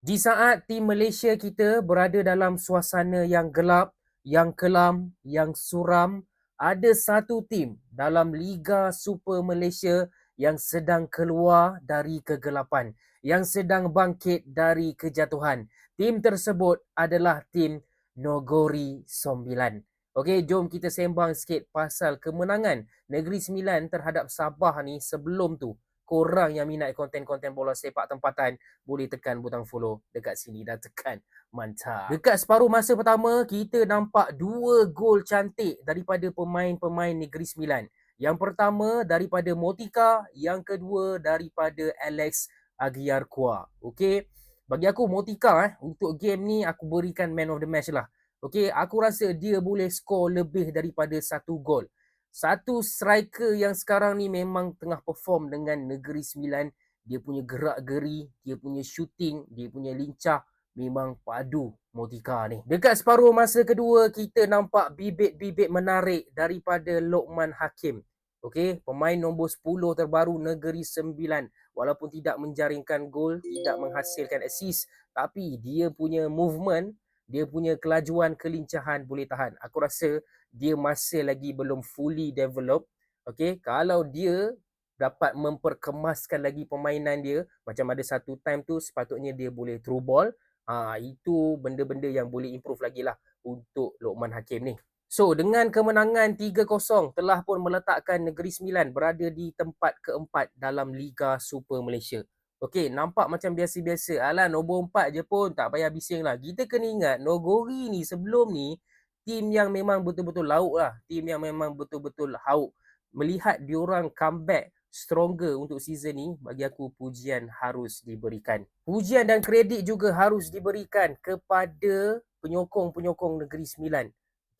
Di saat tim Malaysia kita berada dalam suasana yang gelap, yang kelam, yang suram, ada satu tim dalam Liga Super Malaysia yang sedang keluar dari kegelapan, yang sedang bangkit dari kejatuhan. Tim tersebut adalah tim Nogori Sembilan. Okey, jom kita sembang sikit pasal kemenangan Negeri Sembilan terhadap Sabah ni sebelum tu korang yang minat konten-konten bola sepak tempatan boleh tekan butang follow dekat sini dan tekan mantap. Dekat separuh masa pertama kita nampak dua gol cantik daripada pemain-pemain Negeri Sembilan. Yang pertama daripada Motika, yang kedua daripada Alex Agiar Kua. Okey. Bagi aku Motika eh untuk game ni aku berikan man of the match lah. Okey, aku rasa dia boleh skor lebih daripada satu gol satu striker yang sekarang ni memang tengah perform dengan Negeri Sembilan. Dia punya gerak geri, dia punya shooting, dia punya lincah memang padu Motika ni. Dekat separuh masa kedua kita nampak bibit-bibit menarik daripada Lokman Hakim. Okey, pemain nombor 10 terbaru Negeri Sembilan. Walaupun tidak menjaringkan gol, tidak menghasilkan assist, tapi dia punya movement, dia punya kelajuan kelincahan boleh tahan. Aku rasa dia masih lagi belum fully develop. Okay, kalau dia dapat memperkemaskan lagi permainan dia, macam ada satu time tu sepatutnya dia boleh through ball. Ha, itu benda-benda yang boleh improve lagi lah untuk Lokman Hakim ni. So, dengan kemenangan 3-0 telah pun meletakkan Negeri Sembilan berada di tempat keempat dalam Liga Super Malaysia. Okey, nampak macam biasa-biasa. Alah, nombor empat je pun tak payah bising lah. Kita kena ingat, Nogori ni sebelum ni tim yang memang betul-betul lauk lah. Tim yang memang betul-betul hauk. Melihat diorang comeback stronger untuk season ni, bagi aku pujian harus diberikan. Pujian dan kredit juga harus diberikan kepada penyokong-penyokong Negeri Sembilan.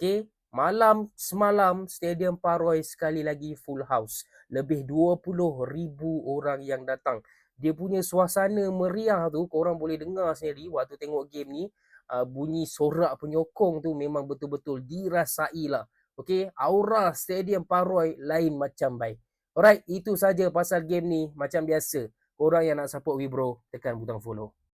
Okay? Malam semalam Stadium Paroi sekali lagi full house. Lebih 20 ribu orang yang datang. Dia punya suasana meriah tu korang boleh dengar sendiri waktu tengok game ni uh, bunyi sorak penyokong tu memang betul-betul dirasai lah. Okay, aura stadium Paroi lain macam baik. Alright, itu saja pasal game ni macam biasa. Korang yang nak support Wibro, tekan butang follow.